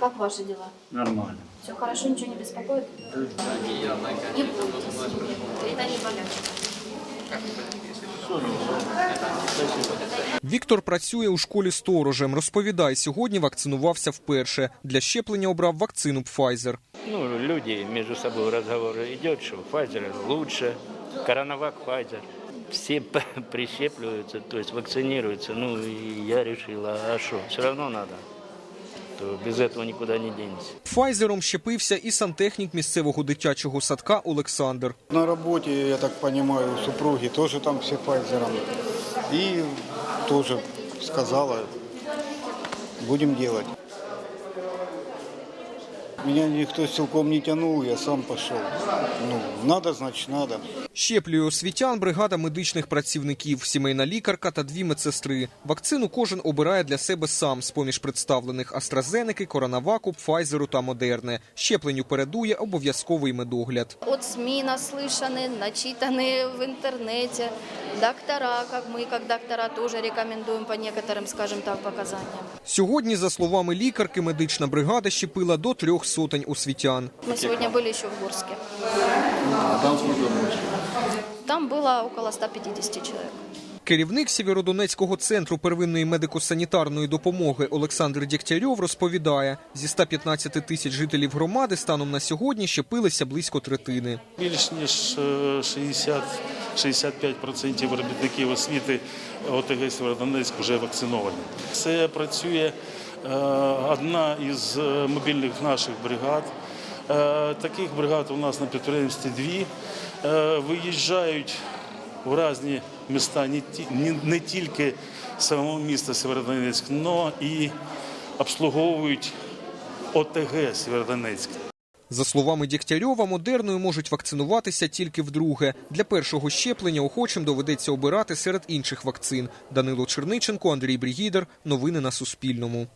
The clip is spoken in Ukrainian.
Как ваши дела? Нормально. Все хорошо, ничего не беспокоит? Не бойтесь. Это не. Віктор працює у школі сторожем. Розповідає, сьогодні вакцинувався вперше. Для щеплення обрав вакцину Pfizer. Ну, люди между собой разговор идет, что Pfizer лучше, коронавак Pfizer. Все п- прищепливаются, то есть вакцинируются. Ну, и я решил, а что, все равно надо. То без этого никуда не денешься. Файзером щепився і сантехнік місцевого дитячого садка Олександр. На роботі, я так понимаю, у супруги теж там всі файзером. І теж сказала, будемо делать. Меня никто силком не тянул, я сам пошел. Ну, надо, значит, надо. Щеплює освітян бригада медичних працівників, сімейна лікарка та дві медсестри. Вакцину кожен обирає для себе сам з поміж представлених AstraZeneca, Коронаваку, Пфайзеру та Модерне. Щепленню передує обов'язковий медогляд. От СМИ наслышаны, начитаны в интернете. Доктора, как мы, как доктора, тоже рекомендуем по некоторым, скажем так, показаниям. Сьогодні, за словами лікарки, медична бригада щепила до трьох сотень освітян. Мы сегодня были еще в Горске. Там было около 150 человек. Керівник Сєвєродонецького центру первинної медико-санітарної допомоги Олександр Дєгтярьов розповідає, зі 115 тисяч жителів громади станом на сьогодні щепилися близько третини. Більш ніж е, 60-65% робітників освіти ОТГ Сєвєродонецьк вже вакциновані. Це працює е, одна із е, мобільних наших бригад. Е, Таких бригад у нас на підприємстві дві. Е, Виїжджають в різні міста не ті- не- не тільки самого міста Сєвєродонецьк, але і обслуговують ОТГ Сєвєродонецьк. За словами Дєгтярьова, модерною можуть вакцинуватися тільки вдруге. Для першого щеплення охочим доведеться обирати серед інших вакцин. Данило Черниченко, Андрій Брігідер. Новини на Суспільному.